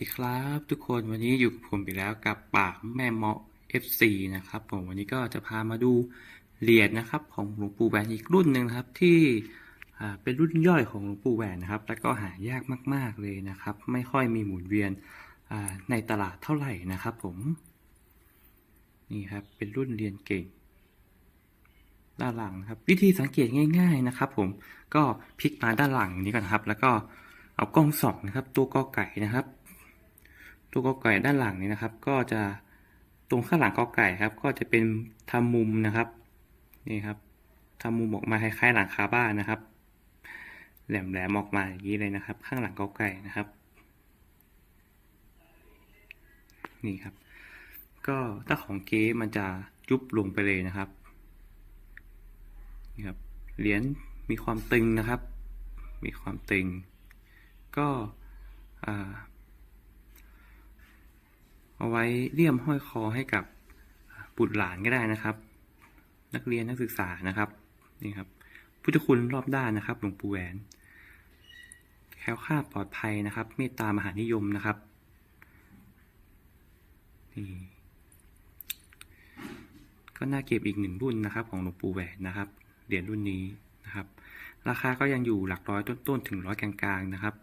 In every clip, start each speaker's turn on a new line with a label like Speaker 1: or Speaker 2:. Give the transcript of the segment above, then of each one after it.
Speaker 1: ดีครับทุกคนวันนี้อยู่กับผมอีกแล้วกับปากแม่เมาะ FC นะครับผมวันนี้ก็จะพามาดูเหรียญนะครับ ของหลวงปู่แหวนอีกรุ่นหนึ่งครับที่เป็นรุ่นย่อยของหลวงปู่แหวนนะครับ แล้วก็หายากมาก ๆเลยนะครับ ไม่ค่อยมีหมุนเวียนในตลาดเท่าไหร่นะครับ ผมนี่ครับเป็นรุ่นเรียนเก่งด้านหลังครับ วิธีสังเกตง่าย ๆนะครับ ผมก็พลิกมาด้านหลังนี้ก่อนนครับ แล้วก็เอากล้องส่องนะครับ ตัวกอไก่นะครับ ตัวกอไก่ด้านหลังนี้นะครับ ก็จะตรงข้างหลังกอไก่ครับ ก็จะเป็นทำมุมนะครับนี่ครับทำมุมออกมาคล้ายๆ หลังคาบ้านนะครับ แหลมๆออกมาอย่างนี้เลยนะครับ ข้างหลังกอไก่นะครับ นี่ครับ ก็ถ้าของเก๊มันจะยุบลงไปเลยนะครับนี่ครับเหรียญมีความตึงนะครับ มีความตึง ก็อ่า เอาไว้เลี่ยมห้อยคอให้กับบุตรหลานก็ได้นะครับ นักเรียนนักศึกษานะครับนี่ครับพุทธคุณรอบด้านนะครับหลวงปู่แหวนแคล้วคลาดปลอดภัยนะครับ เมตตามหานิยมนะครับนี่ก็น่าเก็บอีกหนึ่งรุ่นนะครับ ของหลวงปู่แหวนนะครับเหรียญรุ่นนี้นะครับ ราคาก็ยังอยู่หลักร้อยต้นๆถึงร้อยกลางๆนะครับ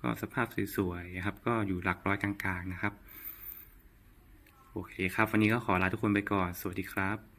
Speaker 1: ก็สภาพสวยๆนะครับ ก็อยู่หลักร้อยกลางๆนะครับ โอเคครับ วันนี้ก็ขอลาทุกคนไปก่อน สวัสดีครับ